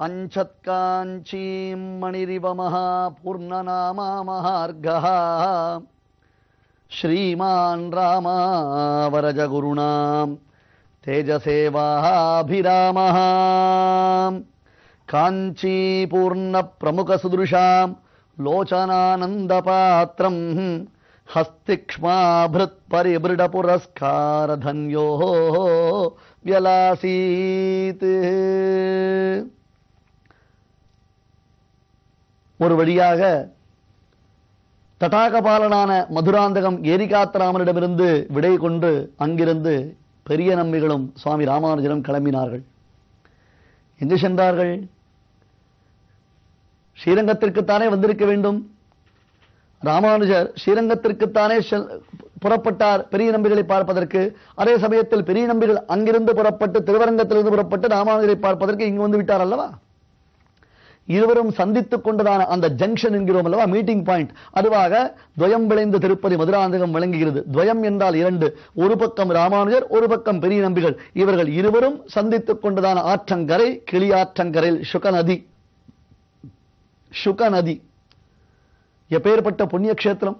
अञ्छत्काञ्चीं मणिरिव महापूर्णनामा महार्घः श्रीमान् रामावरजगुरुणां तेजसेवाभिरामः। काञ्चीपूर्णप्रमुखसुदृशां लोचनानन्दपात्रम् हस्तिक्ष्माभृत्परिमृडपुरस्कारधन्योः व्यलासीत् ஒரு வழியாக தடாகபாலனான மதுராந்தகம் ஏரிகாத்தராமனிடமிருந்து விடை கொண்டு அங்கிருந்து பெரிய நம்பிகளும் சுவாமி ராமானுஜரும் கிளம்பினார்கள். எங்கு சென்றார்கள்? ஸ்ரீரங்கத்திற்குத்தானே வந்திருக்க வேண்டும்? ராமானுஜர் ஸ்ரீரங்கத்திற்குத்தானே செல்- புறப்பட்டார் பெரிய நம்பிகளை பார்ப்பதற்கு. அதே சமயத்தில் பெரிய நம்பிகள் அங்கிருந்து புறப்பட்டு திருவரங்கத்திலிருந்து புறப்பட்டு ராமானுஜரை பார்ப்பதற்கு இங்கு வந்து விட்டார் அல்லவா? இருவரும் சந்தித்துக் கொண்டதான அந்த ஜங்ஷன் என்கிறோம் அல்லவா மீட்டிங் பாயிண்ட் அதுவாக துவயம் விளைந்த திருப்பதி மதுராந்தகம் விளங்குகிறது. துவயம் என்றால் இரண்டு. ஒரு பக்கம் ராமானுஜர் ஒரு பக்கம் பெரிய நம்பிகள். இவர்கள் இருவரும் சந்தித்துக் கொண்டதான ஆற்றங்கரை கிளியாற்றங்கரையில் சுக நதி. சுக நதி. எப்பேற்பட்ட புண்ணிய கஷேத்திரம்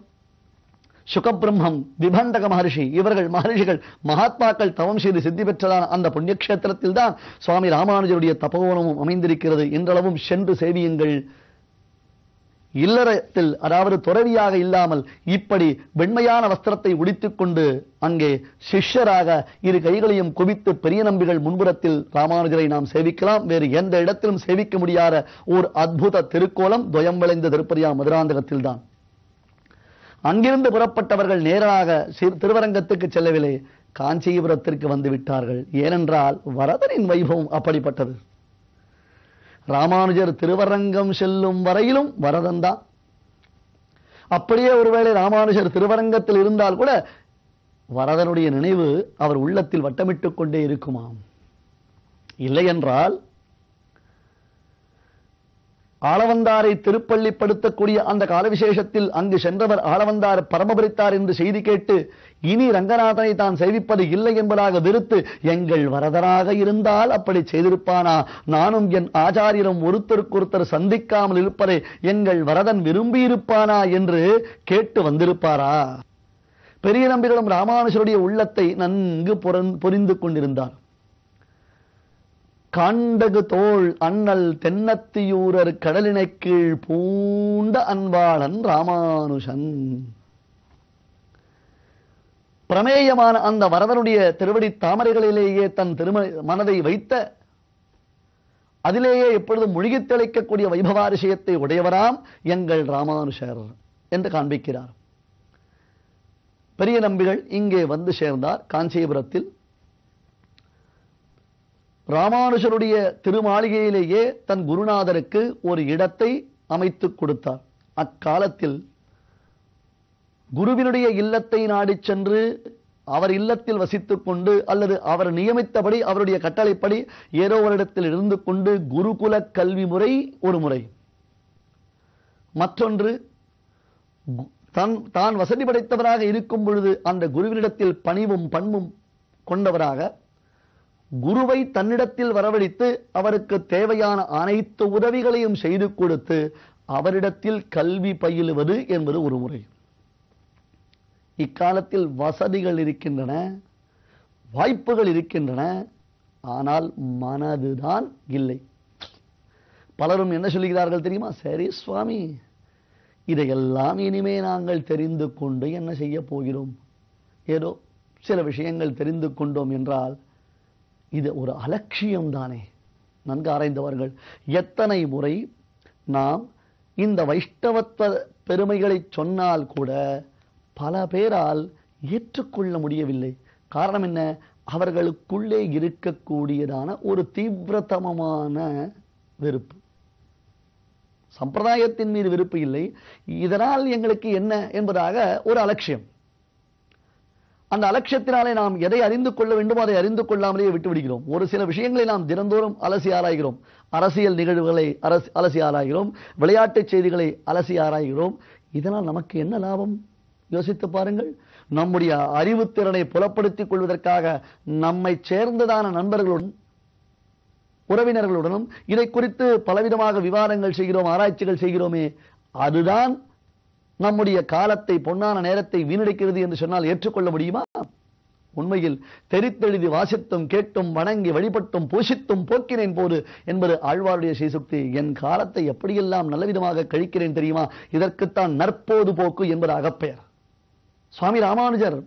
சுகபிரம்மம் விபண்டக மகர்ஷி இவர்கள் மகர்ஷிகள் மகாத்மாக்கள் தவம் செய்து சித்தி பெற்றதான அந்த புண்ணியக்ஷேத்திரத்தில் தான் சுவாமி ராமானுஜருடைய தபோவனமும் அமைந்திருக்கிறது. என்றளவும் சென்று சேவியுங்கள். இல்லறத்தில் அதாவது துறவியாக இல்லாமல் இப்படி வெண்மையான வஸ்திரத்தை உடித்துக் கொண்டு அங்கே சிஷ்யராக இரு கைகளையும் குவித்து பெரிய நம்பிகள் முன்புறத்தில் ராமானுஜரை நாம் சேவிக்கலாம். வேறு எந்த இடத்திலும் சேவிக்க முடியாத ஓர் அத்புத திருக்கோலம் துவயம் விளைந்த திருப்பதியா மதுராந்தகத்தில் தான் அங்கிருந்து புறப்பட்டவர்கள் நேராக சிறு- திருவரங்கத்துக்கு செல்லவில்லை. காஞ்சிபுரத்திற்கு வந்து விட்டார்கள். ஏனென்றால் வரதனின் வைபவம் அப்படிப்பட்டது. ராமானுஜர் திருவரங்கம் செல்லும் வரையிலும் வரதன் தான். அப்படியே ஒருவேளை ராமானுஜர் திருவரங்கத்தில் இருந்தால் கூட வரதனுடைய நினைவு அவர் உள்ளத்தில் வட்டமிட்டுக் கொண்டே இருக்குமாம். இல்லை என்றால் ஆளவந்தாரை திருப்பள்ளிப்படுத்தக்கூடிய அந்த கால விசேஷத்தில் அங்கு சென்றவர் ஆளவந்தார் பரமபரித்தார் என்று செய்தி கேட்டு இனி ரங்கநாதனை தான் சேவிப்பது இல்லை என்பதாக வெறுத்து எங்கள் வரதராக இருந்தால் அப்படி செய்திருப்பானா? நானும் என் ஆச்சாரியரும் ஒருத்தருக்கொருத்தர் சந்திக்காமல் இருப்பதை எங்கள் வரதன் விரும்பியிருப்பானா? என்று கேட்டு வந்திருப்பாரா? பெரிய நம்பிகளும் ராமானுஜருடைய உள்ளத்தை நன்கு புரிந்து கொண்டிருந்தான் காண்டகு தோள் அண்ணல் தென்னத்தியூரர் கடலினை கீழ் பூண்ட அன்பாளன் ராமானுஷன். பிரமேயமான அந்த வரதனுடைய திருவடி தாமரைகளிலேயே தன் திரும மனதை வைத்த அதிலேயே எப்பொழுதும் முழுகி தெளிக்கக்கூடிய வைபவாரிஷயத்தை உடையவராம் எங்கள் ராமானுஷர் என்று காண்பிக்கிறார். பெரிய நம்பிகள் இங்கே வந்து சேர்ந்தார். காஞ்சிபுரத்தில் ராமானுஜருடைய திருமாளிகையிலேயே தன் குருநாதருக்கு ஒரு இடத்தை அமைத்துக் கொடுத்தார். அக்காலத்தில் குருவினுடைய இல்லத்தை நாடிச் சென்று அவர் இல்லத்தில் வசித்துக் கொண்டு அல்லது அவர் நியமித்தபடி அவருடைய கட்டளைப்படி ஏதோ ஒரு இடத்தில் இருந்து கொண்டு குருகுல கல்வி முறை ஒரு முறை. மற்றொன்று கு- தன் தான் வசதி படைத்தவராக இருக்கும் பொழுது அந்த குருவினிடத்தில் பணிவும் பண்பும் கொண்டவராக குருவை தன்னிடத்தில் வரவழைத்து அவருக்கு தேவையான அனைத்து உதவிகளையும் செய்து கொடுத்து அவரிடத்தில் கல்வி பயிலுவது என்பது ஒரு முறை. இக்காலத்தில் வசதிகள் இருக்கின்றன வாய்ப்புகள் இருக்கின்றன ஆனால் மனதுதான் இல்லை. பலரும் என்ன சொல்லுகிறார்கள் தெரியுமா? சரி சுவாமி இதையெல்லாம் இனிமே நாங்கள் தெரிந்து கொண்டு என்ன செய்ய போகிறோம்? ஏதோ சில விஷயங்கள் தெரிந்து கொண்டோம் என்றால் இது ஒரு அலட்சியம் தானே நன்கு ஆராய்ந்தவர்கள் எத்தனை முறை நாம் இந்த வைஷ்ணவத்துவ பெருமைகளை சொன்னால் கூட பல பேரால் ஏற்றுக்கொள்ள முடியவில்லை. காரணம் என்ன? அவர்களுக்குள்ளே இருக்கக்கூடியதான ஒரு தீவிரதமமான வெறுப்பு. சம்பிரதாயத்தின் மீது வெறுப்பு இல்லை. இதனால் எங்களுக்கு என்ன என்பதாக ஒரு அலட்சியம். அந்த அலட்சியத்தினாலே நாம் எதை அறிந்து கொள்ள வேண்டுமோ அதை அறிந்து கொள்ளாமலேயே விட்டுவிடுகிறோம். ஒரு சில விஷயங்களை நாம் தினந்தோறும் அலசி ஆராய்கிறோம். அரசியல் நிகழ்வுகளை அரசு அலசி ஆராய்கிறோம். விளையாட்டுச் செய்திகளை அலசி ஆராய்கிறோம். இதனால் நமக்கு என்ன லாபம்? யோசித்து பாருங்கள். நம்முடைய அறிவுத்திறனை புலப்படுத்திக் கொள்வதற்காக நம்மை சேர்ந்ததான நண்பர்களுடன் உறவினர்களுடனும் இதை குறித்து பலவிதமாக விவாதங்கள் செய்கிறோம் ஆராய்ச்சிகள் செய்கிறோமே. அதுதான் நம்முடைய காலத்தை பொன்னான நேரத்தை வீணடிக்கிறது என்று சொன்னால் ஏற்றுக்கொள்ள முடியுமா? உண்மையில் தெரித்தெழுதி வாசித்தும் கேட்டும் வணங்கி வழிபட்டும் பூஷித்தும் போக்கினேன் போது என்பது ஆழ்வாருடைய ஸ்ரீசுக்தி. என் காலத்தை எப்படியெல்லாம் நல்லவிதமாக கழிக்கிறேன் தெரியுமா? இதற்குத்தான் நற்போது போக்கு என்பது அகப்பெயர். சுவாமி ராமானுஜர்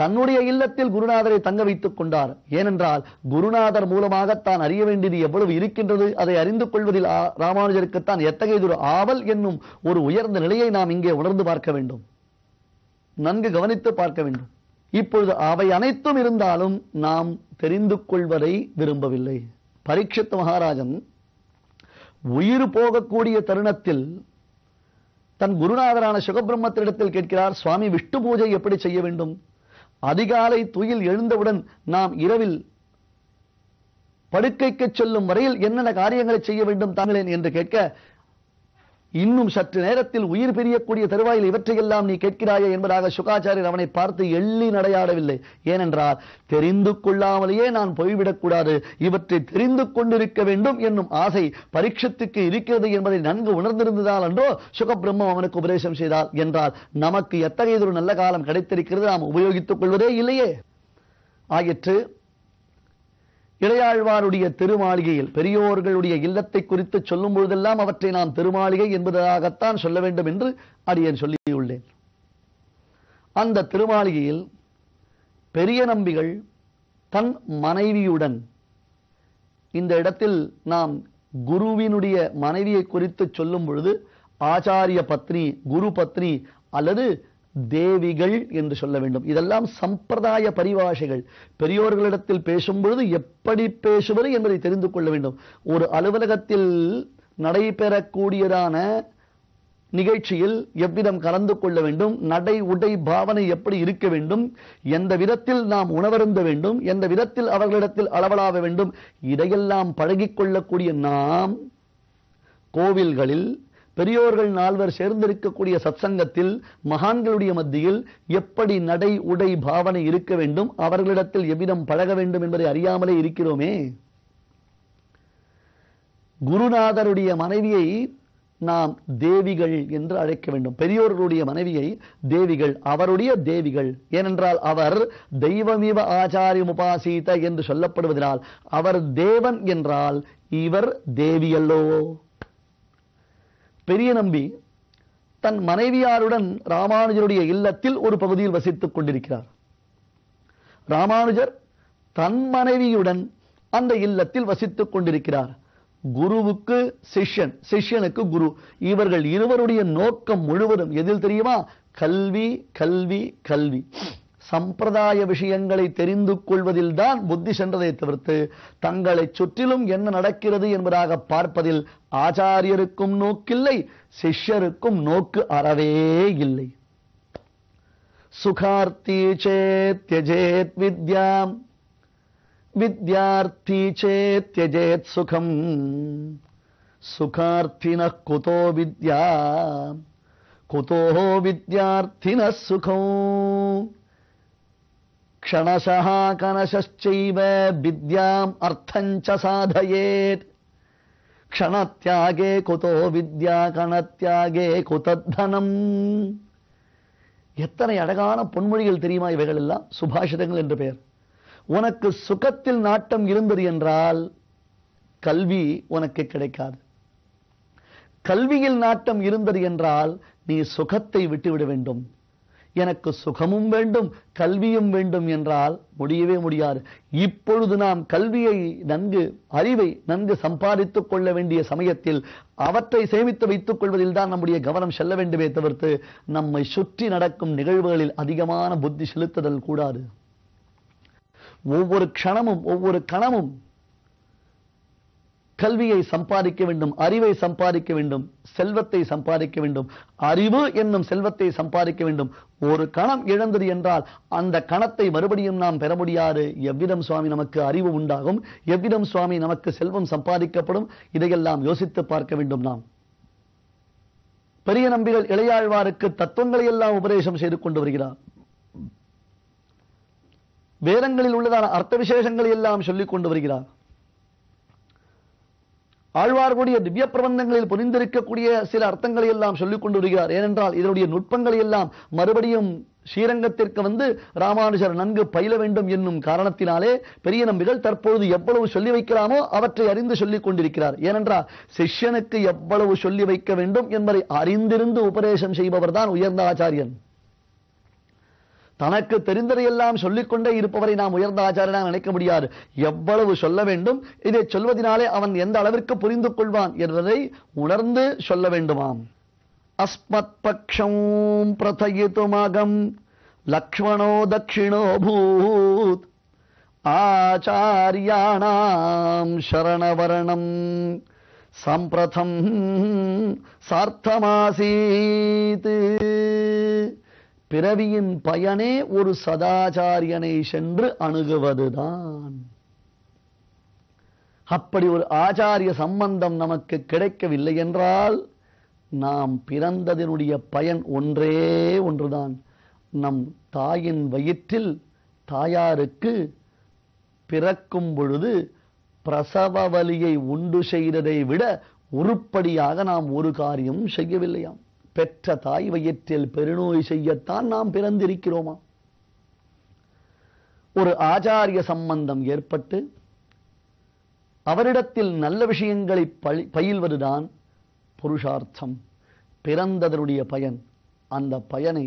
தன்னுடைய இல்லத்தில் குருநாதரை தங்க வைத்துக் கொண்டார். ஏனென்றால் குருநாதர் மூலமாக தான் அறிய வேண்டியது எவ்வளவு இருக்கின்றது அதை அறிந்து கொள்வதில் ராமானுஜருக்குத்தான் எத்தகையதொரு ஆவல் என்னும் ஒரு உயர்ந்த நிலையை நாம் இங்கே உணர்ந்து பார்க்க வேண்டும். நன்கு கவனித்து பார்க்க வேண்டும். இப்பொழுது அவை அனைத்தும் இருந்தாலும் நாம் தெரிந்து கொள்வதை விரும்பவில்லை. பரீட்சித் மகாராஜன் உயிர் போகக்கூடிய தருணத்தில் தன் குருநாதரான சுகபிரம்மத்திடத்தில் கேட்கிறார் சுவாமி விஷ்ணு பூஜை எப்படி செய்ய வேண்டும்? அதிகாலை துயில் எழுந்தவுடன் நாம் இரவில் படுக்கைக்கு செல்லும் வரையில் என்னென்ன காரியங்களை செய்ய வேண்டும் தாங்களேன் என்று கேட்க இன்னும் சற்று நேரத்தில் உயிர் பிரியக்கூடிய தருவாயில் இவற்றையெல்லாம் நீ கேட்கிறாயே என்பதாக சுகாச்சாரியர் அவனை பார்த்து எள்ளி நடையாடவில்லை. ஏனென்றால் தெரிந்து கொள்ளாமலேயே நான் போய்விடக்கூடாது இவற்றை தெரிந்து கொண்டிருக்க வேண்டும் என்னும் ஆசை பரீட்சத்துக்கு இருக்கிறது என்பதை நன்கு உணர்ந்திருந்ததால் அன்றோ சுகபிரம்மம் அவனுக்கு உபதேசம் செய்தால் என்றால் நமக்கு எத்தகையதொரு நல்ல காலம் கிடைத்திருக்கிறது நாம் உபயோகித்துக் கொள்வதே இல்லையே. ஆயிற்று இளையாழ்வாருடைய திருமாளிகையில் பெரியோர்களுடைய இல்லத்தை குறித்து சொல்லும் பொழுதெல்லாம் அவற்றை நாம் திருமாளிகை என்பதாகத்தான் சொல்ல வேண்டும் என்று அடியன் சொல்லியுள்ளேன். அந்த திருமாளிகையில் பெரிய நம்பிகள் தன் மனைவியுடன் இந்த இடத்தில் நாம் குருவினுடைய மனைவியை குறித்து சொல்லும் பொழுது ஆச்சாரிய பத்னி குரு பத்னி அல்லது தேவிகள் என்று சொல்ல வேண்டும். இதெல்லாம் சம்பிரதாய பரிபாஷைகள். பெரியோர்களிடத்தில் பேசும்பொழுது எப்படி பேசுவது என்பதை தெரிந்து கொள்ள வேண்டும். ஒரு அலுவலகத்தில் நடைபெறக்கூடியதான நிகழ்ச்சியில் எவ்விதம் கலந்து கொள்ள வேண்டும்? நடை உடை பாவனை எப்படி இருக்க வேண்டும்? எந்த விதத்தில் நாம் உணவருந்த வேண்டும்? எந்த விதத்தில் அவர்களிடத்தில் அளவலாக வேண்டும்? இதையெல்லாம் பழகிக்கொள்ளக்கூடிய நாம் கோவில்களில் பெரியோர்கள் நால்வர் சேர்ந்திருக்கக்கூடிய சத்சங்கத்தில் மகான்களுடைய மத்தியில் எப்படி நடை உடை பாவனை இருக்க வேண்டும் அவர்களிடத்தில் எவ்விதம் பழக வேண்டும் என்பதை அறியாமலே இருக்கிறோமே. குருநாதருடைய மனைவியை நாம் தேவிகள் என்று அழைக்க வேண்டும். பெரியோர்களுடைய மனைவியை தேவிகள் அவருடைய தேவிகள். ஏனென்றால் அவர் தெய்வமிவ ஆச்சாரியம் உபாசீத என்று சொல்லப்படுவதனால் அவர் தேவன் என்றால் இவர் தேவியல்லோ. பெரிய நம்பி தன் மனைவியாருடன் ராமானுஜருடைய இல்லத்தில் ஒரு பகுதியில் வசித்துக் கொண்டிருக்கிறார். ராமானுஜர் தன் மனைவியுடன் அந்த இல்லத்தில் வசித்துக் கொண்டிருக்கிறார். குருவுக்கு சிஷ்யன் சிஷ்யனுக்கு குரு. இவர்கள் இருவருடைய நோக்கம் முழுவதும் எதில் தெரியுமா? கல்வி கல்வி கல்வி. சம்பிரதாய விஷயங்களை தெரிந்து கொள்வதில்தான் புத்தி சென்றதை தவிர்த்து தங்களை சுற்றிலும் என்ன நடக்கிறது என்பதாக பார்ப்பதில் ஆச்சாரியருக்கும் நோக்கில்லை சிஷ்யருக்கும் நோக்கு அறவே இல்லை. சுகார்த்தி சேத்யஜேத் வித்யாம் வித்யார்த்தி சேத்யஜேத் சுகம் சுகார்த்தின குதோ வித்யா குதோ வித்யார்த்தின சுகம். க்ஷணசா கனசைவ வித்யாம் அர்த்தஞ்ச சாதயேத். க்ஷணத்யாகே குதோ வித்யா கணத்யாகே குதத்தனம் எத்தனை அழகான பொன்மொழிகள் தெரியுமா இவைகள் எல்லாம் சுபாஷிதங்கள் என்று பெயர். உனக்கு சுகத்தில் நாட்டம் இருந்தது என்றால் கல்வி உனக்கு கிடைக்காது. கல்வியில் நாட்டம் இருந்தது என்றால் நீ சுகத்தை விட்டுவிட வேண்டும். எனக்கு சுகமும் வேண்டும் கல்வியும் வேண்டும் என்றால் முடியவே முடியாது. இப்பொழுது நாம் கல்வியை நன்கு அறிவை நன்கு சம்பாதித்துக் கொள்ள வேண்டிய சமயத்தில் அவற்றை சேமித்து வைத்துக் கொள்வதில் தான் நம்முடைய கவனம் செல்ல வேண்டுமே தவிர்த்து நம்மை சுற்றி நடக்கும் நிகழ்வுகளில் அதிகமான புத்தி செலுத்துதல் கூடாது. ஒவ்வொரு க்ஷணமும் ஒவ்வொரு கணமும் கல்வியை சம்பாதிக்க வேண்டும் அறிவை சம்பாதிக்க வேண்டும் செல்வத்தை சம்பாதிக்க வேண்டும். அறிவு என்னும் செல்வத்தை சம்பாதிக்க வேண்டும். ஒரு கணம் இழந்தது என்றால் அந்த கணத்தை மறுபடியும் நாம் பெற முடியாது. எவ்விதம் சுவாமி நமக்கு அறிவு உண்டாகும்? எவ்விதம் சுவாமி நமக்கு செல்வம் சம்பாதிக்கப்படும்? இதையெல்லாம் யோசித்து பார்க்க வேண்டும் நாம். பெரிய நம்பிகள் இளையாழ்வாருக்கு தத்துவங்களை எல்லாம் உபதேசம் செய்து கொண்டு வருகிறார். வேதங்களில் உள்ளதான அர்த்த விசேஷங்களை எல்லாம் சொல்லிக் கொண்டு வருகிறார். ஆழ்வார்களுடைய திவ்ய பிரபந்தங்களில் புரிந்திருக்கக்கூடிய சில அர்த்தங்களை எல்லாம் சொல்லிக் கொண்டு வருகிறார் ஏனென்றால் இதனுடைய நுட்பங்களை எல்லாம் மறுபடியும் ஸ்ரீரங்கத்திற்கு வந்து ராமானுஜர் நன்கு பயில வேண்டும் என்னும் காரணத்தினாலே பெரிய நம்பிகள் தற்பொழுது எவ்வளவு சொல்லி வைக்கிறாமோ அவற்றை அறிந்து சொல்லிக் கொண்டிருக்கிறார். ஏனென்றால் சிஷ்யனுக்கு எவ்வளவு சொல்லி வைக்க வேண்டும் என்பதை அறிந்திருந்து உபதேசம் செய்பவர் தான் உயர்ந்த ஆச்சாரியன். தனக்கு தெரிந்ததையெல்லாம் சொல்லிக்கொண்டே இருப்பவரை நாம் உயர்ந்த ஆச்சாரியனாக நினைக்க முடியாது. எவ்வளவு சொல்ல வேண்டும் இதை சொல்வதனாலே அவன் எந்த அளவிற்கு புரிந்து கொள்வான் என்பதை உணர்ந்து சொல்ல வேண்டுமாம். அஸ்மத் பக்ஷம் பிரதயித்துமகம் லக்ஷ்மணோ தட்சிணோ பூத் ஆச்சாரியாணாம் சரணவரணம் சம்பிரதம் சார்த்தமாசீத். பிறவியின் பயனே ஒரு சதாச்சாரியனை சென்று அணுகுவதுதான். அப்படி ஒரு ஆச்சாரிய சம்பந்தம் நமக்கு கிடைக்கவில்லை என்றால் நாம் பிறந்ததனுடைய பயன் ஒன்றே ஒன்றுதான். நம் தாயின் வயிற்றில் தாயாருக்கு பிறக்கும் பொழுது பிரசவ வலியை உண்டு செய்ததை விட உருப்படியாக நாம் ஒரு காரியம் செய்யவில்லையாம். பெற்ற தாய் வயிற்றில் பெருநோய் செய்யத்தான் நாம் பிறந்திருக்கிறோமா? ஒரு ஆச்சாரிய சம்பந்தம் ஏற்பட்டு அவரிடத்தில் நல்ல விஷயங்களை பயில்வதுதான் புருஷார்த்தம். பிறந்ததனுடைய பயன். அந்த பயனை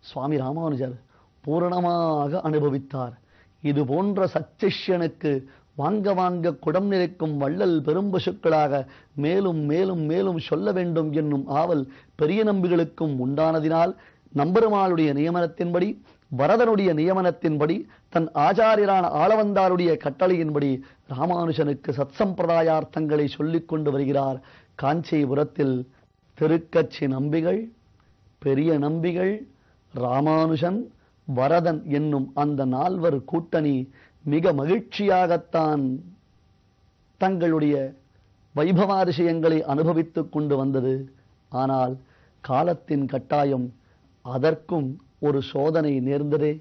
சுவாமி ராமானுஜர் பூரணமாக அனுபவித்தார். இது போன்ற சச்சிஷ்யனுக்கு வாங்க வாங்க குடம் நிறைக்கும் வள்ளல் பெரும்பசுக்களாக மேலும் மேலும் மேலும் சொல்ல வேண்டும் என்னும் ஆவல் பெரிய நம்பிகளுக்கும் உண்டானதினால் நம்பெருமாளுடைய நியமனத்தின்படி வரதனுடைய நியமனத்தின்படி தன் ஆச்சாரியரான ஆளவந்தாருடைய கட்டளையின்படி ராமானுஜனுக்கு சத்சம்பிரதாயார்த்தங்களை சொல்லிக் கொண்டு வருகிறார். காஞ்சிபுரத்தில் திருக்கட்சி நம்பிகள் பெரிய நம்பிகள் ராமானுஜன் வரதன் என்னும் அந்த நால்வர் கூட்டணி மிக மகிழ்ச்சியாகத்தான் தங்களுடைய வைபவாதிசயங்களை அனுபவித்துக் கொண்டு வந்தது. ஆனால் காலத்தின் கட்டாயம் அதற்கும் ஒரு சோதனை நேர்ந்ததே.